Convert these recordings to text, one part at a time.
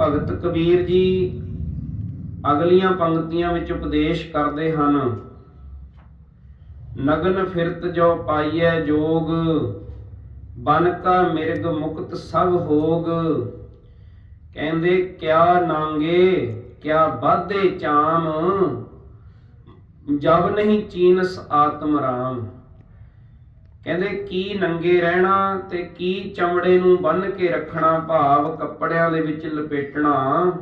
ਭਗਤ ਕਬੀਰ ਜੀ ਅਗਲੀਆਂ ਪੰਕਤੀਆਂ ਵਿੱਚ ਉਪਦੇਸ਼ ਕਰਦੇ ਹਨ। ਨਗਨ ਫਿਰਤ ਜੋ ਪਾਈਐ ਜੋਗ, ਬਨ ਕਾ ਮਿਰਗ ਮੁਕਤ ਸਭ ਹੋਗ। ਕਹਿੰਦੇ, ਕਿਆ ਨਾਂਗੇ, ਕਿਆ ਬਾਧੇ ਚਾਮ, ਜਬ ਨਹੀਂ ਚੀਨਸ ਆਤਮ ਰਾਮ। ਕਹਿੰਦੇ ਕੀ ਨੰਗੇ ਰਹਿਣਾ ਤੇ ਕੀ ਚਮੜੇ ਨੂੰ ਬੰਨ ਕੇ ਰੱਖਣਾ ਭਾਵ ਕੱਪੜਿਆਂ ਦੇ ਵਿੱਚ ਲਪੇਟਣਾ।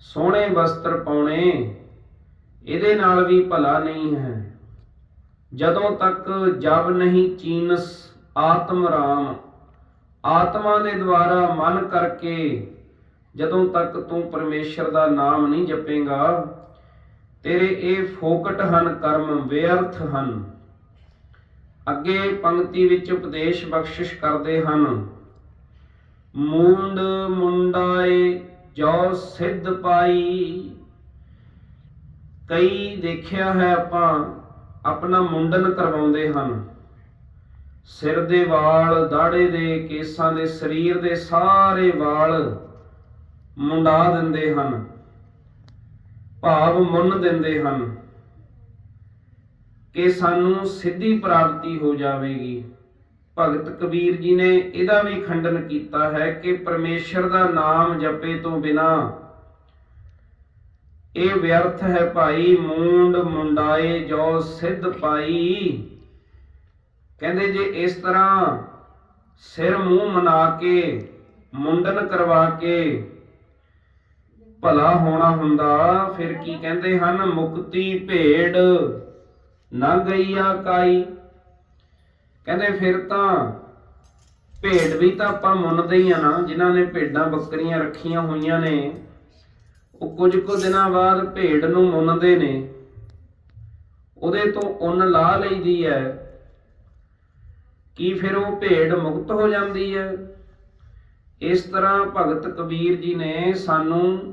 ਸੋਹਣੇ ਵਸਤਰ ਪਾਉਣੇ, ਇਹਦੇ ਨਾਲ ਵੀ ਭਲਾ ਨਹੀਂ ਹੈ। ਜਦੋਂ ਤੱਕ ਜਬ ਨਹੀਂ ਚੀਨਸ ਆਤਮ ਰਾਮ, ਆਤਮਾ ਦੇ ਦੁਆਰਾ ਮਨ ਕਰਕੇ ਜਦੋਂ ਤੱਕ ਤੂੰ ਪਰਮੇਸ਼ਰ ਦਾ ਨਾਮ ਨਹੀਂ ਜਪੇਗਾ, ਤੇਰੇ ਇਹ ਫੋਕਟ ਹਨ, ਕਰਮ ਵਿਅਰਥ ਹਨ। ਅੱਗੇ ਪੰਕਤੀ ਵਿੱਚ ਉਪਦੇਸ਼ ਬਖਸ਼ਿਸ਼ ਕਰਦੇ ਹਨ। ਮੂੰਡ ਮੁੰਡਾਏ, ਜੋ ਸਿੱਧ ਪਾਈ। ਕਈ ਦੇਖਿਆ ਹੈ ਆਪਾਂ, ਆਪਣਾ ਮੁੰਡਨ ਕਰਵਾਉਂਦੇ ਹਨ। ਸਿਰ ਦੇ ਵਾਲ ਦਾੜੇ ਦੇ ਕੇਸਾਂ ਦੇ, ਸਰੀਰ ਦੇ ਸਾਰੇ ਵਾਲ ਮੁੰਡਾ ਦਿੰਦੇ ਹਨ। ਭਾਵ ਮੁੰਨ ਦਿੰਦੇ ਹਨ। ਕਿ ਸਾਨੂੰ ਸਿੱਧੀ ਪ੍ਰਾਪਤੀ ਹੋ ਜਾਵੇਗੀ। ਭਗਤ ਕਬੀਰ ਜੀ ਨੇ ਇਹਦਾ ਵੀ ਖੰਡਨ ਕੀਤਾ ਹੈ ਕਿ ਪਰਮੇਸ਼ਰ ਦਾ ਨਾਮ ਜਪੇ ਤੋਂ ਬਿਨਾ ਇਹ ਵਿਅਰਥ ਹੈ ਭਾਈ, ਮੂੰਡ ਮੁੰਡਾਏ ਜੋ ਸਿੱਧ ਪਾਈ। ਕਹਿੰਦੇ ਜੇ ਇਸ ਤਰ੍ਹਾਂ ਸਿਰ ਮੂੰਹ ਮਨਾ ਕੇ, ਮੁੰਡਨ ਕਰਵਾ ਕੇ ਭਲਾ ਹੋਣਾ ਹੁੰਦਾ, ਫਿਰ ਕੀ ਕਹਿੰਦੇ ਹਨ? ਮੁਕਤੀ ਭੇਡ ਨਾ ਗਈਆ ਕਾਈ। ਕਹਿੰਦੇ ਫਿਰ ਤਾਂ ਭੇਡ ਵੀ ਤਾਂ ਆਪਾਂ ਮੁੰਨਦੇ ਹੀ ਆ ਨਾ, ਜਿਨ੍ਹਾਂ ਨੇ ਭੇਡਾਂ ਬੱਕਰੀਆਂ ਰੱਖੀਆਂ ਹੋਈਆਂ ਨੇ, ਉਹ ਕੁਝ ਕੁ ਦਿਨਾਂ ਬਾਅਦ ਭੇਡ ਨੂੰ ਮੁੰਨਦੇ ਨੇ। ਉਹਦੇ ਤੋਂ ਉੱਨ ਲਾ ਲਈਦੀ ਹੈ ਕੀ ਫਿਰ ਉਹ ਭੇਡ ਮੁਕਤ ਹੋ ਜਾਂਦੀ ਹੈ ਇਸ ਤਰ੍ਹਾਂ ਭਗਤ ਕਬੀਰ ਜੀ ਨੇ ਸਾਨੂੰ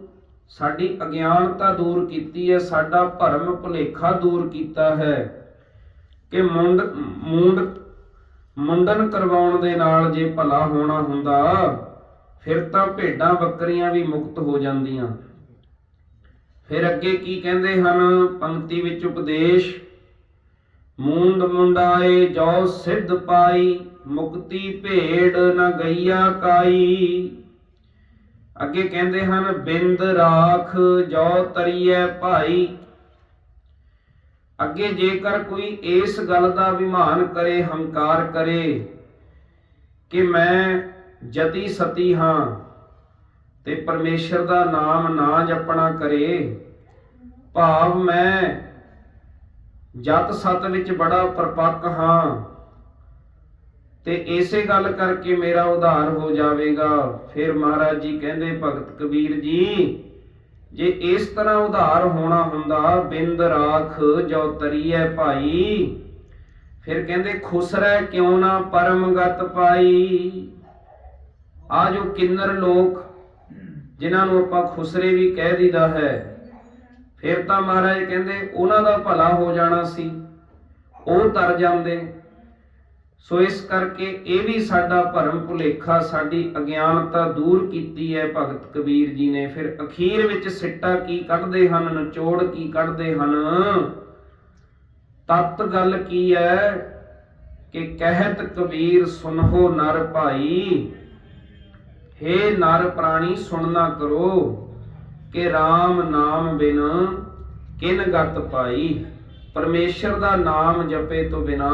ਸਾਡੀ ਅਗਿਆਨਤਾ ਦੂਰ ਕੀਤੀ ਹੈ, ਸਾਡਾ ਭਰਮ ਭੁਲੇਖਾ ਦੂਰ ਕੀਤਾ ਹੈ ਕਿ ਮੁੰਡ ਮੁੰਡ, ਮੁੰਡਨ ਕਰਵਾਉਣ ਦੇ ਨਾਲ ਜੇ ਭਲਾ ਹੋਣਾ ਹੁੰਦਾ, ਫਿਰ ਤਾਂ ਭੇਡਾਂ ਬੱਕਰੀਆਂ ਵੀ ਮੁਕਤ ਹੋ ਜਾਂਦੀਆਂ। ਫਿਰ ਅੱਗੇ ਕੀ ਕਹਿੰਦੇ ਹਨ? ਪੰਕਤੀ ਵਿੱਚ ਉਪਦੇਸ਼ ਮੂੰਡ ਮੁੰਡਾਏ ਜੋ ਸਿੱਧ ਪਾਈ, ਮੁਕਤੀ ਭੇਡ ਨ ਗਈਆ ਕਾਈ। ਅੱਗੇ ਕਹਿੰਦੇ ਹਨ, ਬਿੰਦ ਰਾਖ ਜੋ ਤਰੀਐ ਭਾਈ। ਅੱਗੇ ਜੇਕਰ ਕੋਈ ਇਸ ਗੱਲ ਦਾ ਅਭਿਮਾਨ ਕਰੇ, ਹੰਕਾਰ ਕਰੇ ਕਿ ਮੈਂ ਜਤੀ ਸਤੀ ਹਾਂ ਤੇ ਪਰਮੇਸ਼ਰ ਦਾ ਨਾਮ ਨਾ ਜਪਣਾ ਕਰੇ, ਭਾਵ ਮੈਂ ਜਤ ਸਤ ਵਿੱਚ ਬੜਾ ਪਰਪੱਕ ਹਾਂ। ਤੇ ਇਸੇ ਗੱਲ ਕਰਕੇ ਮੇਰਾ ਉਧਾਰ ਹੋ ਜਾਵੇਗਾ। ਫਿਰ ਮਹਾਰਾਜ ਜੀ ਕਹਿੰਦੇ, ਭਗਤ ਕਬੀਰ ਜੀ, ਜੇ ਇਸ ਤਰ੍ਹਾਂ ਉਧਾਰ ਹੋਣਾ ਹੁੰਦਾ, ਬਿੰਦ ਰਾਖ ਜੋ ਤਰੀਐ ਭਾਈ। ਫਿਰ ਕਹਿੰਦੇ ਖੁਸਰੈ ਕਿਉ ਨਾ ਪਰਮਗਤ ਪਾਈ? ਆ ਜੋ ਕਿੰਨਰ ਲੋਕ, ਜਿਨ੍ਹਾਂ ਨੂੰ ਆਪਾਂ ਖੁਸਰੇ ਵੀ ਕਹਿ ਦਿੰਦਾ ਹੈ। ਫਿਰ ਤਾਂ ਮਹਾਰਾਜ ਕਹਿੰਦੇ, ਉਹਨਾਂ ਦਾ ਭਲਾ ਹੋ ਜਾਣਾ ਸੀ। ਉਹ ਤਰ ਜਾਂਦੇ। ਸੋ ਇਸ ਕਰਕੇ ਇਹ ਵੀ ਸਾਡਾ ਭਰਮ ਭੁਲੇਖਾ, ਸਾਡੀ ਅਗਿਆਨਤਾ ਦੂਰ ਕੀਤੀ ਹੈ ਭਗਤ ਕਬੀਰ ਜੀ ਨੇ। ਫਿਰ ਅਖੀਰ ਵਿੱਚ ਸਿੱਟਾ ਕੀ ਕੱਢਦੇ ਹਨ, ਨਿਚੋੜ ਕੀ ਕੱਢਦੇ ਹਨ? ਤਤ ਗੱਲ ਕੀ ਹੈ ਕਿ ਕਹਿਤ ਕਬੀਰ, ਸੁਨਹੋ ਨਰ ਭਾਈ। ਹੇ ਨਰ ਪ੍ਰਾਣੀ ਸੁਣਨਾ ਕਰੋ ਕਿ RAM ਨਾਮ ਬਿਨ ਕਿਨ ਗਤ ਪਾਈ। ਪਰਮੇਸ਼ਰ ਦਾ ਨਾਮ ਜਪੇ ਤੋਂ ਬਿਨਾ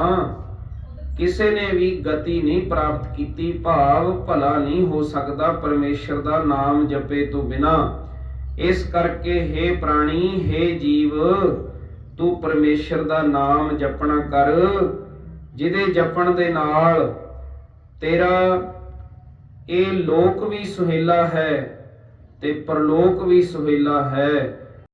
ਕਿਸੇ ਨੇ ਵੀ ਗਤੀ ਨਹੀਂ ਪ੍ਰਾਪਤ ਕੀਤੀ, ਭਾਵ ਭਲਾ ਨਹੀਂ ਹੋ ਸਕਦਾ, ਪਰਮੇਸ਼ਰ ਦਾ ਨਾਮ ਜਪੇ ਤੋਂ ਬਿਨਾ। ਇਸ ਕਰਕੇ हे ਪ੍ਰਾਣੀ हे ਜੀਵ, ਤੂੰ ਪਰਮੇਸ਼ਰ ਦਾ ਨਾਮ ਜਪਣਾ ਕਰ, ਜਿਹਦੇ ਜਪਣ ਦੇ ਨਾਲ ਤੇਰਾ ਇਹ ਲੋਕ ਵੀ ਸੁਹੇਲਾ ਹੈ ਤੇ ਪਰਲੋਕ ਵੀ ਸੁਹੇਲਾ ਹੈ।